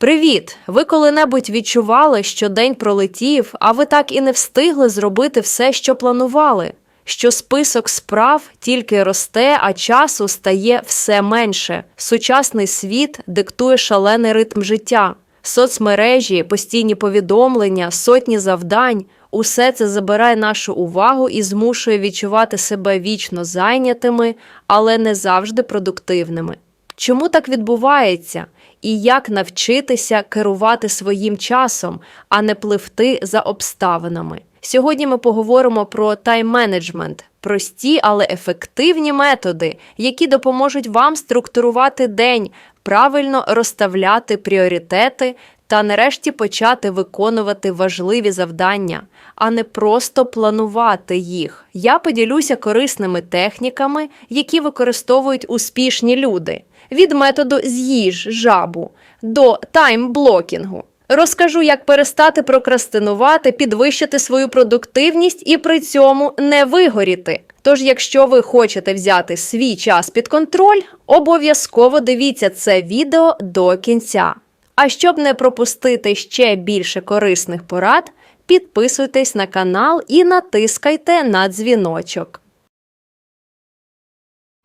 Привіт! Ви коли-небудь відчували, що день пролетів, а ви так і не встигли зробити все, що планували? Що список справ тільки росте, а часу стає все менше. Сучасний світ диктує шалений ритм життя. Соцмережі, постійні повідомлення, сотні завдань усе це забирає нашу увагу і змушує відчувати себе вічно зайнятими, але не завжди продуктивними. Чому так відбувається? І як навчитися керувати своїм часом, а не пливти за обставинами? Сьогодні ми поговоримо про тайм-менеджмент, прості, але ефективні методи, які допоможуть вам структурувати день, правильно розставляти пріоритети та нарешті почати виконувати важливі завдання, а не просто планувати їх. Я поділюся корисними техніками, які використовують успішні люди від методу з'їж жабу до таймблокінгу. Розкажу, як перестати прокрастинувати, підвищити свою продуктивність і при цьому не вигоріти. Тож, якщо ви хочете взяти свій час під контроль, обов'язково дивіться це відео до кінця. А щоб не пропустити ще більше корисних порад, підписуйтесь на канал і натискайте на дзвіночок.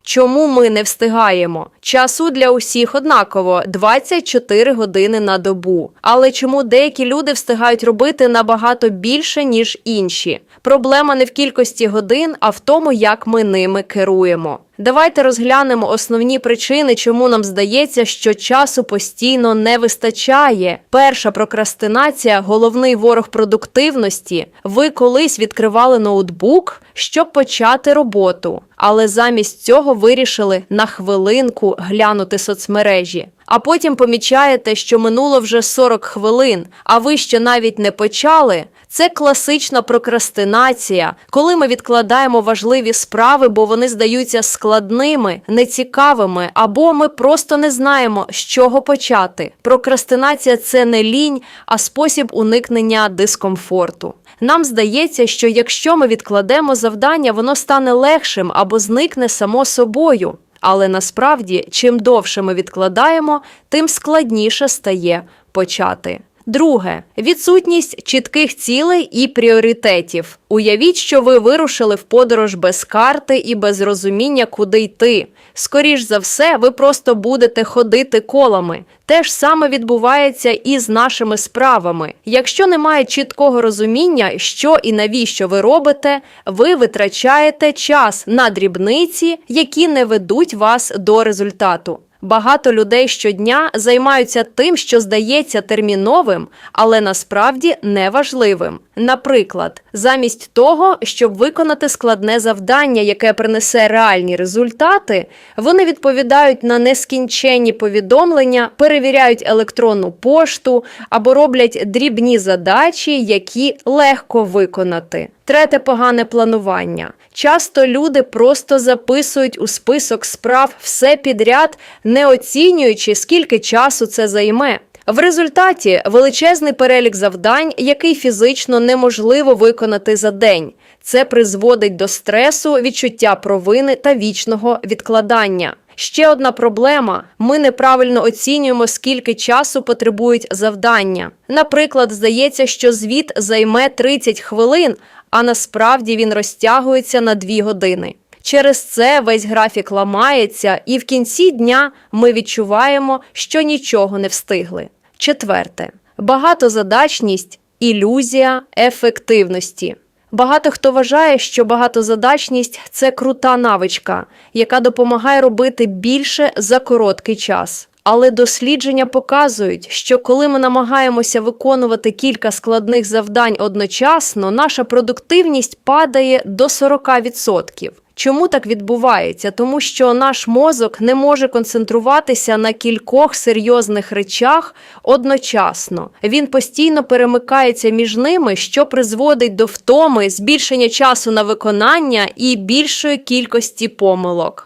Чому ми не встигаємо? Часу для усіх однаково 24 години на добу. Але чому деякі люди встигають робити набагато більше, ніж інші? Проблема не в кількості годин, а в тому, як ми ними керуємо. Давайте розглянемо основні причини, чому нам здається, що часу постійно не вистачає. Перша прокрастинація головний ворог продуктивності. Ви колись відкривали ноутбук, щоб почати роботу, але замість цього вирішили на хвилинку глянути соцмережі. А потім помічаєте, що минуло вже 40 хвилин, а ви ще навіть не почали. Це класична прокрастинація, коли ми відкладаємо важливі справи, бо вони здаються складними, нецікавими, або ми просто не знаємо, з чого почати. Прокрастинація це не лінь, а спосіб уникнення дискомфорту. Нам здається, що якщо ми відкладемо завдання, воно стане легшим або зникне само собою. Але насправді, чим довше ми відкладаємо, тим складніше стає почати. Друге відсутність чітких цілей і пріоритетів. Уявіть, що ви вирушили в подорож без карти і без розуміння, куди йти. Скоріш за все, ви просто будете ходити колами. Те ж саме відбувається і з нашими справами. Якщо немає чіткого розуміння, що і навіщо ви робите, ви витрачаєте час на дрібниці, які не ведуть вас до результату. Багато людей щодня займаються тим, що здається терміновим, але насправді неважливим. Наприклад, замість того, щоб виконати складне завдання, яке принесе реальні результати, вони відповідають на нескінченні повідомлення, перевіряють електронну пошту або роблять дрібні задачі, які легко виконати. Третє погане планування. Часто люди просто записують у список справ все підряд, не оцінюючи, скільки часу це займе. В результаті величезний перелік завдань, який фізично неможливо виконати за день. Це призводить до стресу, відчуття провини та вічного відкладання. Ще одна проблема: ми неправильно оцінюємо, скільки часу потребують завдання. Наприклад, здається, що звіт займе 30 хвилин, а насправді він розтягується на 2 години. Через це весь графік ламається, і в кінці дня ми відчуваємо, що нічого не встигли. Четверте багатозадачність ілюзія ефективності. Багато хто вважає, що багатозадачність це крута навичка, яка допомагає робити більше за короткий час. Але дослідження показують, що коли ми намагаємося виконувати кілька складних завдань одночасно, наша продуктивність падає до 40%. Чому так відбувається? Тому що наш мозок не може концентруватися на кількох серйозних речах одночасно. Він постійно перемикається між ними, що призводить до втоми, збільшення часу на виконання і більшої кількості помилок.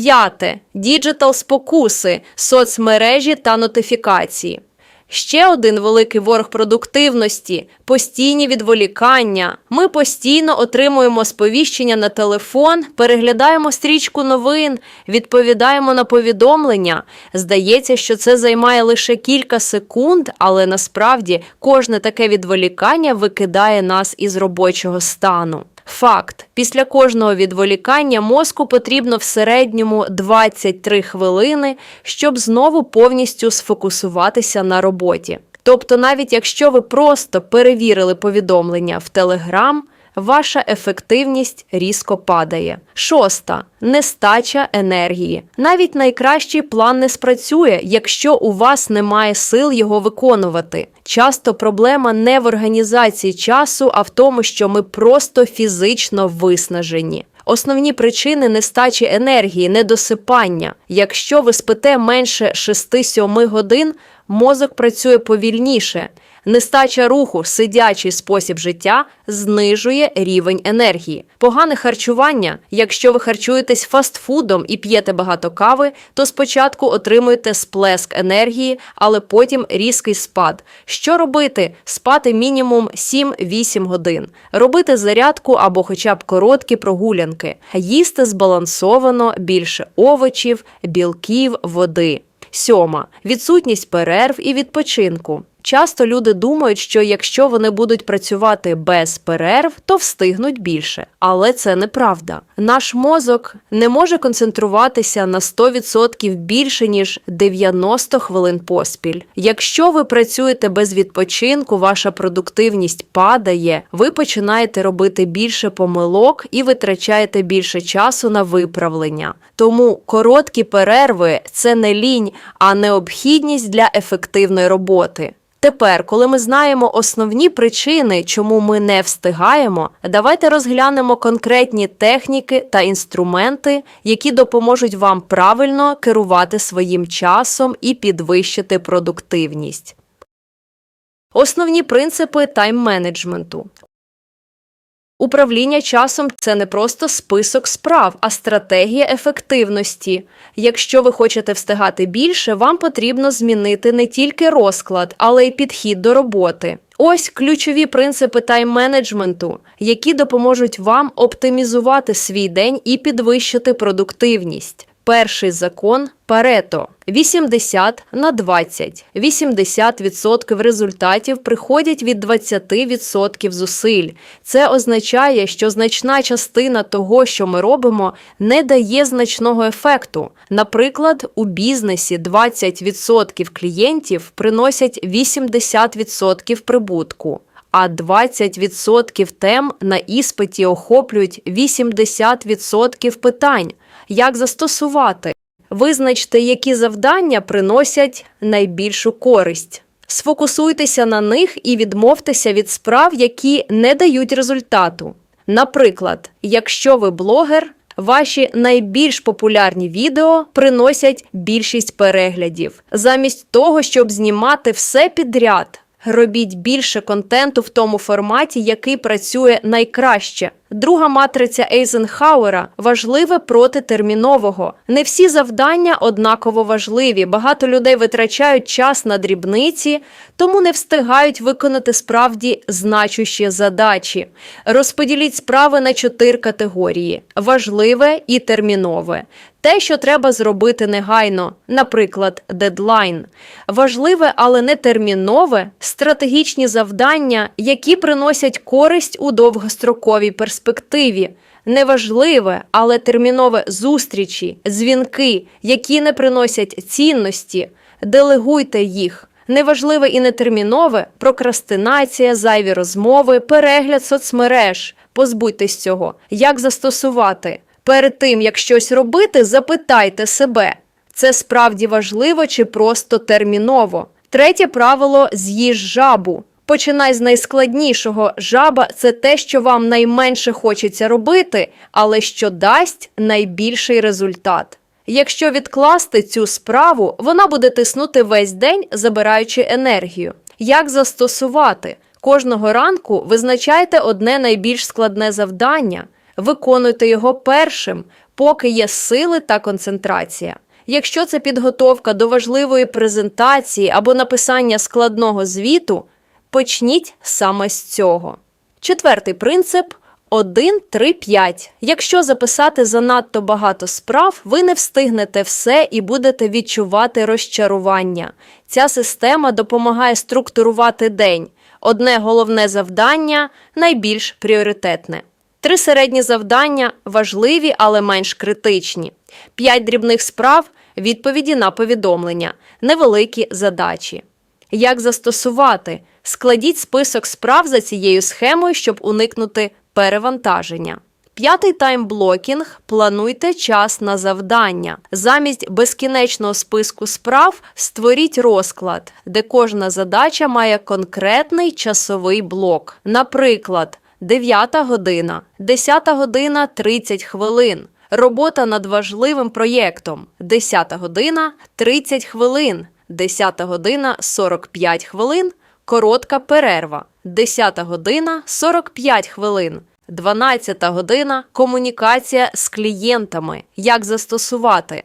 П'яте діджитал спокуси, соцмережі та нотифікації. Ще один великий ворог продуктивності постійні відволікання. Ми постійно отримуємо сповіщення на телефон, переглядаємо стрічку новин, відповідаємо на повідомлення. Здається, що це займає лише кілька секунд, але насправді кожне таке відволікання викидає нас із робочого стану. Факт: після кожного відволікання мозку потрібно в середньому 23 хвилини, щоб знову повністю сфокусуватися на роботі. Тобто, навіть якщо ви просто перевірили повідомлення в Телеграм, ваша ефективність різко падає. Шоста нестача енергії. Навіть найкращий план не спрацює, якщо у вас немає сил його виконувати. Часто проблема не в організації часу, а в тому, що ми просто фізично виснажені. Основні причини нестачі енергії, недосипання. Якщо ви спите менше 6-7 годин, мозок працює повільніше. Нестача руху, сидячий спосіб життя знижує рівень енергії. Погане харчування. Якщо ви харчуєтесь фастфудом і п'єте багато кави, то спочатку отримуєте сплеск енергії, але потім різкий спад. Що робити? Спати мінімум 7-8 годин, робити зарядку або хоча б короткі прогулянки, їсти збалансовано більше овочів, білків, води. Сьома відсутність перерв і відпочинку. Часто люди думають, що якщо вони будуть працювати без перерв, то встигнуть більше. Але це неправда. Наш мозок не може концентруватися на 100% більше ніж 90 хвилин поспіль. Якщо ви працюєте без відпочинку, ваша продуктивність падає, ви починаєте робити більше помилок і витрачаєте більше часу на виправлення. Тому короткі перерви це не лінь, а необхідність для ефективної роботи. Тепер, коли ми знаємо основні причини, чому ми не встигаємо, давайте розглянемо конкретні техніки та інструменти, які допоможуть вам правильно керувати своїм часом і підвищити продуктивність. Основні принципи тайм-менеджменту. Управління часом це не просто список справ, а стратегія ефективності. Якщо ви хочете встигати більше, вам потрібно змінити не тільки розклад, але й підхід до роботи. Ось ключові принципи тайм-менеджменту, які допоможуть вам оптимізувати свій день і підвищити продуктивність. Перший закон Парето 80 на 20. 80% результатів приходять від 20% зусиль. Це означає, що значна частина того, що ми робимо, не дає значного ефекту. Наприклад, у бізнесі 20% клієнтів приносять 80% прибутку. А 20% тем на іспиті охоплюють 80% питань. Як застосувати? Визначте, які завдання приносять найбільшу користь. Сфокусуйтеся на них і відмовтеся від справ, які не дають результату. Наприклад, якщо ви блогер, ваші найбільш популярні відео приносять більшість переглядів. Замість того, щоб знімати все підряд, робіть більше контенту в тому форматі, який працює найкраще. Друга матриця Ейзенхауера важливе проти термінового. Не всі завдання однаково важливі. Багато людей витрачають час на дрібниці, тому не встигають виконати справді значущі задачі. Розподіліть справи на чотири категорії: важливе і термінове. Те, що треба зробити негайно, наприклад, дедлайн. Важливе, але не термінове стратегічні завдання, які приносять користь у довгостроковій перспективі. Неважливе, але термінове зустрічі, дзвінки, які не приносять цінності, делегуйте їх. Неважливе і нетермінове прокрастинація, зайві розмови, перегляд соцмереж. Позбудьтесь цього. Як застосувати? Перед тим, як щось робити, запитайте себе, це справді важливо чи просто терміново. Третє правило з'їж жабу. Починай з найскладнішого. Жаба це те, що вам найменше хочеться робити, але що дасть найбільший результат. Якщо відкласти цю справу, вона буде тиснути весь день, забираючи енергію. Як застосувати? Кожного ранку визначайте одне найбільш складне завдання, виконуйте його першим, поки є сили та концентрація. Якщо це підготовка до важливої презентації або написання складного звіту, почніть саме з цього. Четвертий принцип 1, 3, 5. Якщо записати занадто багато справ, ви не встигнете все і будете відчувати розчарування. Ця система допомагає структурувати день. Одне головне завдання найбільш пріоритетне. Три середні завдання важливі, але менш критичні. П'ять дрібних справ відповіді на повідомлення, невеликі задачі. Як застосувати? Складіть список справ за цією схемою, щоб уникнути перевантаження. П'ятий таймблокінг плануйте час на завдання. Замість безкінечного списку справ створіть розклад, де кожна задача має конкретний часовий блок. Наприклад, 9 година, 10 година 30 хвилин. Робота над важливим проєктом 10 година 30 хвилин, 10 година 45 хвилин, коротка перерва, 10 година 45 хвилин, 12 година комунікація з клієнтами. Як застосувати?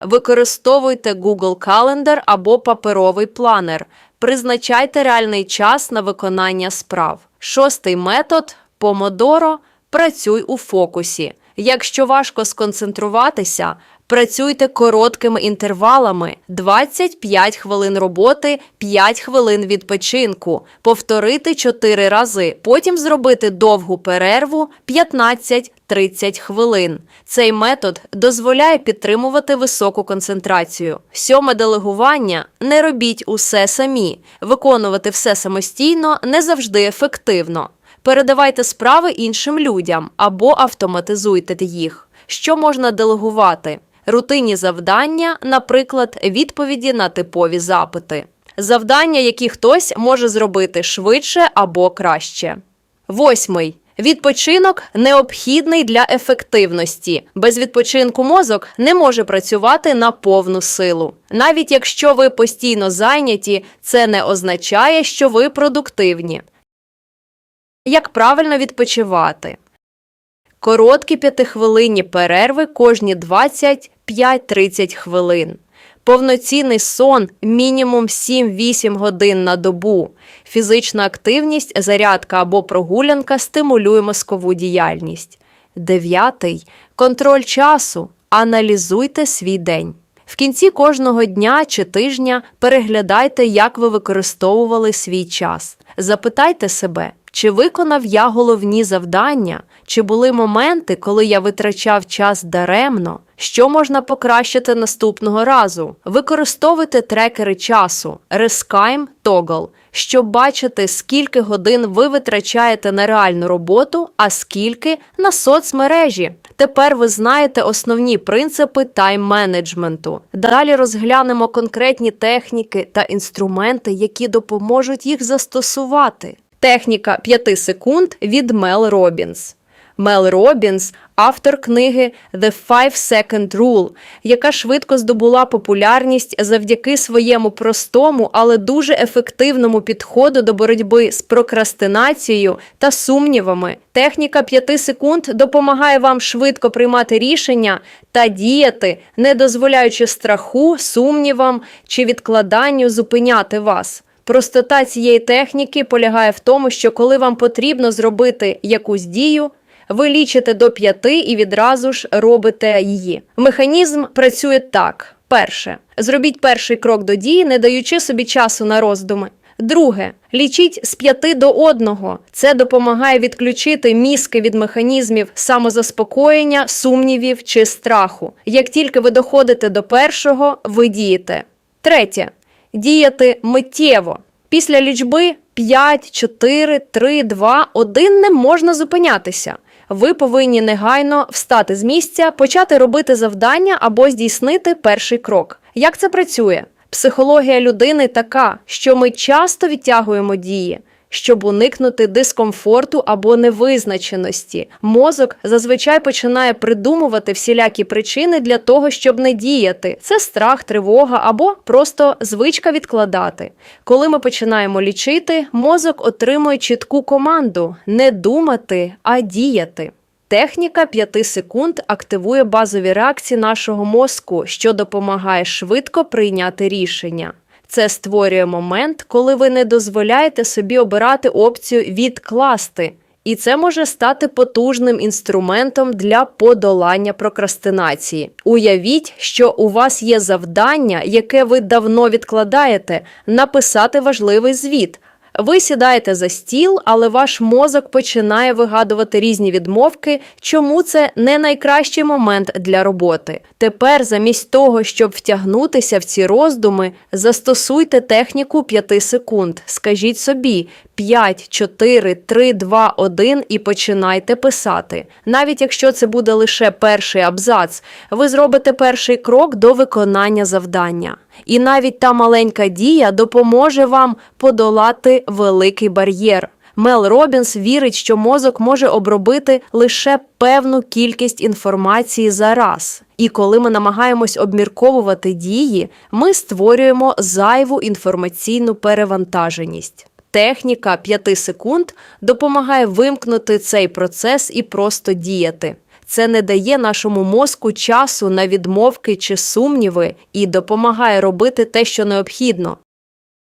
Використовуйте Google Calendar або паперовий планер. Призначайте реальний час на виконання справ. Шостий метод Помодоро працюй у фокусі. Якщо важко сконцентруватися, працюйте короткими інтервалами 25 хвилин роботи, 5 хвилин відпочинку, повторити 4 рази, потім зробити довгу перерву 15-30 хвилин. Цей метод дозволяє підтримувати високу концентрацію. Сьоме делегування не робіть усе самі. Виконувати все самостійно не завжди ефективно. Передавайте справи іншим людям або автоматизуйте їх. Що можна делегувати? Рутинні завдання, наприклад, відповіді на типові запити. Завдання, які хтось може зробити швидше або краще. Восьмий. Відпочинок необхідний для ефективності. Без відпочинку мозок не може працювати на повну силу. Навіть якщо ви постійно зайняті, це не означає, що ви продуктивні. Як правильно відпочивати? Короткі п'ятихвилинні перерви кожні 25-30 хвилин. Повноцінний сон мінімум 7-8 годин на добу. Фізична активність, зарядка або прогулянка стимулює мозкову діяльність. Дев'ятий контроль часу. Аналізуйте свій день. В кінці кожного дня чи тижня переглядайте, як ви використовували свій час. Запитайте себе, чи виконав я головні завдання, чи були моменти, коли я витрачав час даремно, що можна покращити наступного разу. Використовуйте трекери часу Reskime Toggle, щоб бачити, скільки годин ви витрачаєте на реальну роботу, а скільки на соцмережі. Тепер ви знаєте основні принципи тайм-менеджменту. Далі розглянемо конкретні техніки та інструменти, які допоможуть їх застосувати. Техніка 5 секунд від Мел Робінс. Мел Робінс автор книги The Five Second Rule, яка швидко здобула популярність завдяки своєму простому, але дуже ефективному підходу до боротьби з прокрастинацією та сумнівами. Техніка 5 секунд допомагає вам швидко приймати рішення та діяти, не дозволяючи страху, сумнівам чи відкладанню зупиняти вас. Простота цієї техніки полягає в тому, що коли вам потрібно зробити якусь дію, ви лічите до п'яти і відразу ж робите її. Механізм працює так: перше, зробіть перший крок до дії, не даючи собі часу на роздуми. Друге, лічіть з п'яти до одного. Це допомагає відключити мізки від механізмів самозаспокоєння, сумнівів чи страху. Як тільки ви доходите до першого, ви дієте. Третє діяти миттєво. Після лічби 5, 4, 3, 2, 1 не можна зупинятися. Ви повинні негайно встати з місця, почати робити завдання або здійснити перший крок. Як це працює? Психологія людини така, що ми часто відтягуємо дії. Щоб уникнути дискомфорту або невизначеності, мозок зазвичай починає придумувати всілякі причини для того, щоб не діяти. Це страх, тривога або просто звичка відкладати. Коли ми починаємо лічити, мозок отримує чітку команду не думати, а діяти. Техніка 5 секунд активує базові реакції нашого мозку, що допомагає швидко прийняти рішення. Це створює момент, коли ви не дозволяєте собі обирати опцію відкласти, і це може стати потужним інструментом для подолання прокрастинації. Уявіть, що у вас є завдання, яке ви давно відкладаєте, написати важливий звіт. Ви сідаєте за стіл, але ваш мозок починає вигадувати різні відмовки, чому це не найкращий момент для роботи. Тепер, замість того, щоб втягнутися в ці роздуми, застосуйте техніку 5 секунд. Скажіть собі 5, 4, 3, 2, 1 і починайте писати. Навіть якщо це буде лише перший абзац, ви зробите перший крок до виконання завдання. І навіть та маленька дія допоможе вам подолати великий бар'єр. Мел Робінс вірить, що мозок може обробити лише певну кількість інформації за раз. І коли ми намагаємось обмірковувати дії, ми створюємо зайву інформаційну перевантаженість. Техніка 5 секунд допомагає вимкнути цей процес і просто діяти. Це не дає нашому мозку часу на відмовки чи сумніви і допомагає робити те, що необхідно.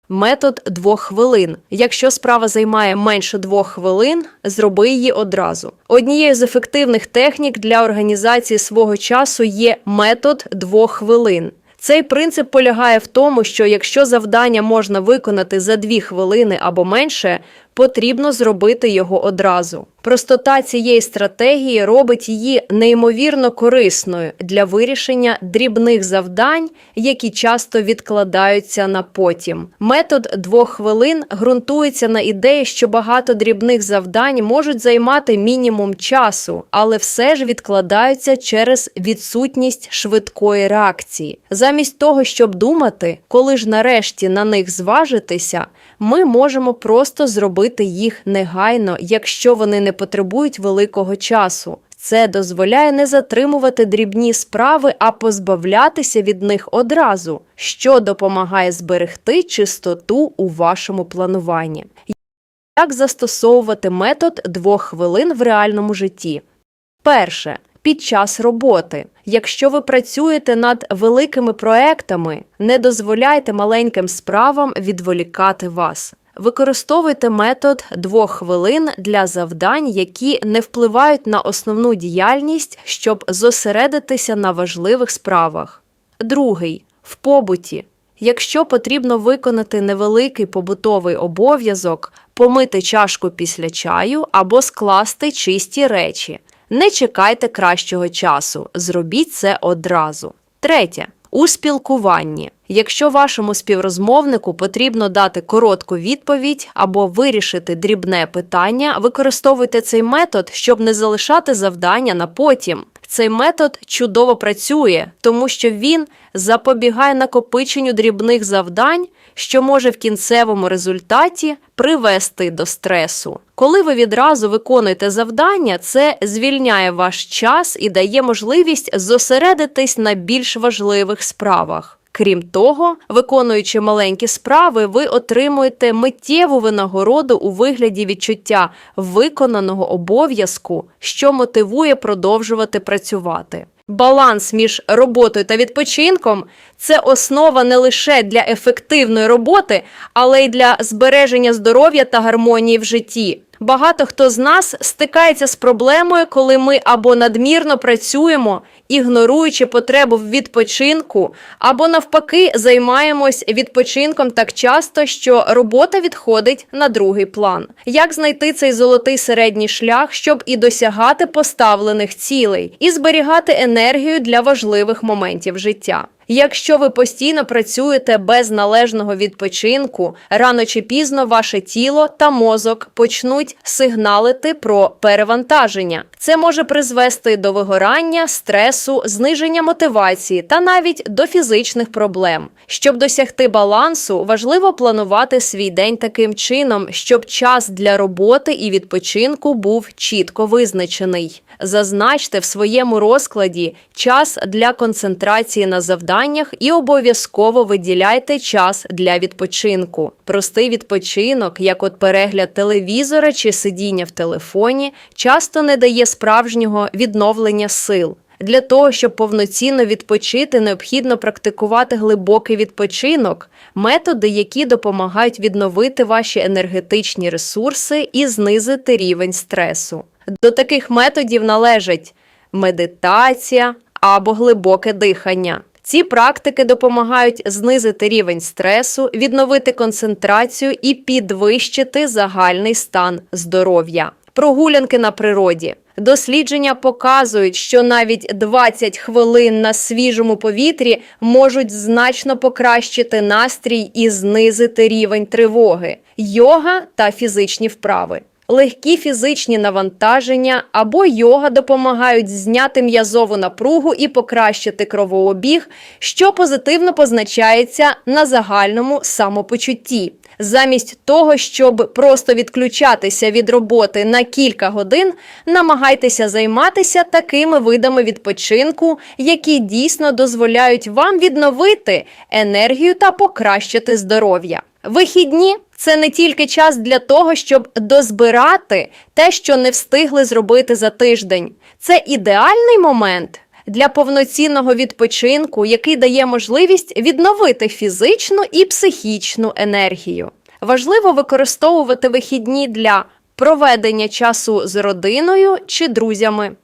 Метод двох хвилин. Якщо справа займає менше двох хвилин, зроби її одразу. Однією з ефективних технік для організації свого часу є метод двох хвилин. Цей принцип полягає в тому, що якщо завдання можна виконати за дві хвилини або менше, потрібно зробити його одразу. Простота цієї стратегії робить її неймовірно корисною для вирішення дрібних завдань, які часто відкладаються на потім. Метод двох хвилин ґрунтується на ідеї, що багато дрібних завдань можуть займати мінімум часу, але все ж відкладаються через відсутність швидкої реакції. Замість того, щоб думати, коли ж нарешті на них зважитися, ми можемо просто зробити їх негайно, якщо вони не потребують великого часу. Це дозволяє не затримувати дрібні справи, а позбавлятися від них одразу, що допомагає зберегти чистоту у вашому плануванні. Як застосовувати метод двох хвилин в реальному житті? Перше. Під час роботи. Якщо ви працюєте над великими проектами, не дозволяйте маленьким справам відволікати вас. Використовуйте метод двох хвилин для завдань, які не впливають на основну діяльність, щоб зосередитися на важливих справах. Другий в побуті. Якщо потрібно виконати невеликий побутовий обов'язок, помити чашку після чаю або скласти чисті речі. Не чекайте кращого часу, зробіть це одразу. Третє. У спілкуванні. Якщо вашому співрозмовнику потрібно дати коротку відповідь або вирішити дрібне питання, використовуйте цей метод, щоб не залишати завдання на потім. Цей метод чудово працює, тому що він запобігає накопиченню дрібних завдань, що може в кінцевому результаті привести до стресу. Коли ви відразу виконуєте завдання, це звільняє ваш час і дає можливість зосередитись на більш важливих справах. Крім того, виконуючи маленькі справи, ви отримуєте миттєву винагороду у вигляді відчуття виконаного обов'язку, що мотивує продовжувати працювати. Баланс між роботою та відпочинком це основа не лише для ефективної роботи, але й для збереження здоров'я та гармонії в житті. Багато хто з нас стикається з проблемою, коли ми або надмірно працюємо, ігноруючи потребу в відпочинку, або навпаки займаємось відпочинком так часто, що робота відходить на другий план. Як знайти цей золотий середній шлях, щоб і досягати поставлених цілей, і зберігати енергію для важливих моментів життя? Якщо ви постійно працюєте без належного відпочинку, рано чи пізно ваше тіло та мозок почнуть сигналити про перевантаження. Це може призвести до вигорання, стресу, зниження мотивації та навіть до фізичних проблем. Щоб досягти балансу, важливо планувати свій день таким чином, щоб час для роботи і відпочинку був чітко визначений. Зазначте в своєму розкладі час для концентрації на завданні завданнях і обов'язково виділяйте час для відпочинку. Простий відпочинок, як от перегляд телевізора чи сидіння в телефоні, часто не дає справжнього відновлення сил. Для того, щоб повноцінно відпочити, необхідно практикувати глибокий відпочинок, методи, які допомагають відновити ваші енергетичні ресурси і знизити рівень стресу. До таких методів належать медитація або глибоке дихання. Ці практики допомагають знизити рівень стресу, відновити концентрацію і підвищити загальний стан здоров'я. Прогулянки на природі. Дослідження показують, що навіть 20 хвилин на свіжому повітрі можуть значно покращити настрій і знизити рівень тривоги, йога та фізичні вправи. Легкі фізичні навантаження або йога допомагають зняти м'язову напругу і покращити кровообіг, що позитивно позначається на загальному самопочутті. Замість того, щоб просто відключатися від роботи на кілька годин, намагайтеся займатися такими видами відпочинку, які дійсно дозволяють вам відновити енергію та покращити здоров'я. Вихідні це не тільки час для того, щоб дозбирати те, що не встигли зробити за тиждень. Це ідеальний момент для повноцінного відпочинку, який дає можливість відновити фізичну і психічну енергію. Важливо використовувати вихідні для проведення часу з родиною чи друзями.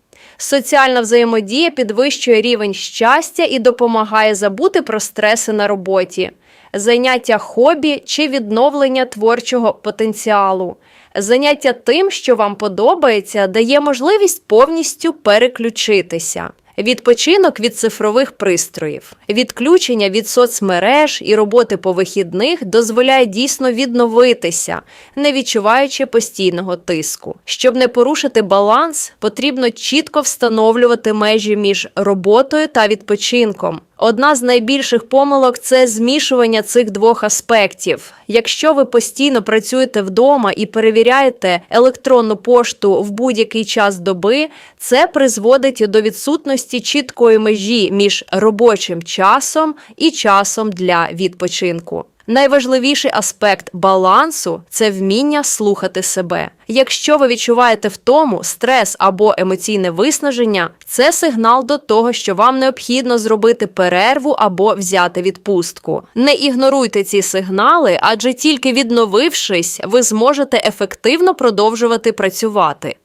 Соціальна взаємодія підвищує рівень щастя і допомагає забути про стреси на роботі, заняття хобі чи відновлення творчого потенціалу. Заняття тим, що вам подобається, дає можливість повністю переключитися. Відпочинок від цифрових пристроїв, відключення від соцмереж і роботи по вихідних дозволяє дійсно відновитися, не відчуваючи постійного тиску. Щоб не порушити баланс, потрібно чітко встановлювати межі між роботою та відпочинком. Одна з найбільших помилок це змішування цих двох аспектів. Якщо ви постійно працюєте вдома і перевіряєте електронну пошту в будь-який час доби, це призводить до відсутності чіткої межі між робочим часом і часом для відпочинку. Найважливіший аспект балансу це вміння слухати себе. Якщо ви відчуваєте втому, стрес або емоційне виснаження, це сигнал до того, що вам необхідно зробити перерву або взяти відпустку. Не ігноруйте ці сигнали, адже тільки відновившись, ви зможете ефективно продовжувати працювати.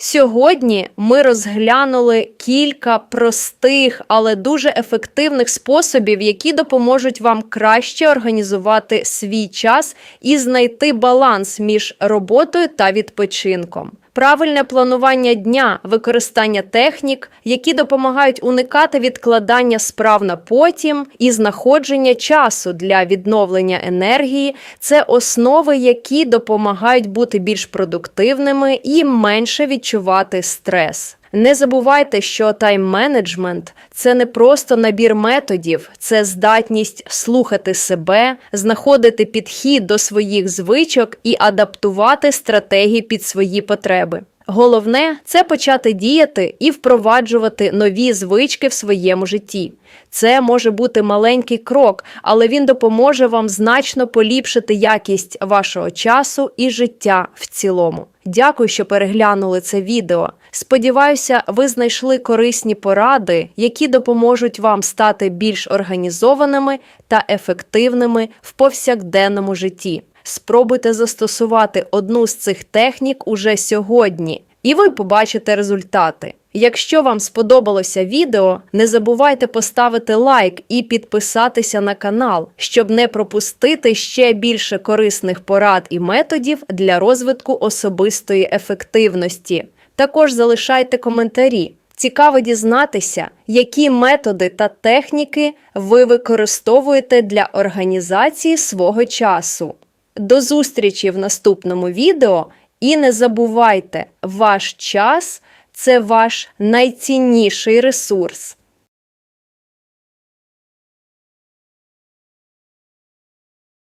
Сьогодні ми розглянули кілька простих, але дуже ефективних способів, які допоможуть вам краще організувати свій час і знайти баланс між роботою та відпочинком. Правильне планування дня, використання технік, які допомагають уникати відкладання справ на потім і знаходження часу для відновлення енергії це основи, які допомагають бути більш продуктивними і менше відчувати стрес. Не забувайте, що тайм-менеджмент – це не просто набір методів, це здатність слухати себе, знаходити підхід до своїх звичок і адаптувати стратегії під свої потреби. Головне це почати діяти і впроваджувати нові звички в своєму житті. Це може бути маленький крок, але він допоможе вам значно поліпшити якість вашого часу і життя в цілому. Дякую, що переглянули це відео. Сподіваюся, ви знайшли корисні поради, які допоможуть вам стати більш організованими та ефективними в повсякденному житті. Спробуйте застосувати одну з цих технік уже сьогодні, і ви побачите результати. Якщо вам сподобалося відео, не забувайте поставити лайк і підписатися на канал, щоб не пропустити ще більше корисних порад і методів для розвитку особистої ефективності. Також залишайте коментарі. Цікаво дізнатися, які методи та техніки ви використовуєте для організації свого часу. До зустрічі в наступному відео і не забувайте, ваш час це ваш найцінніший ресурс.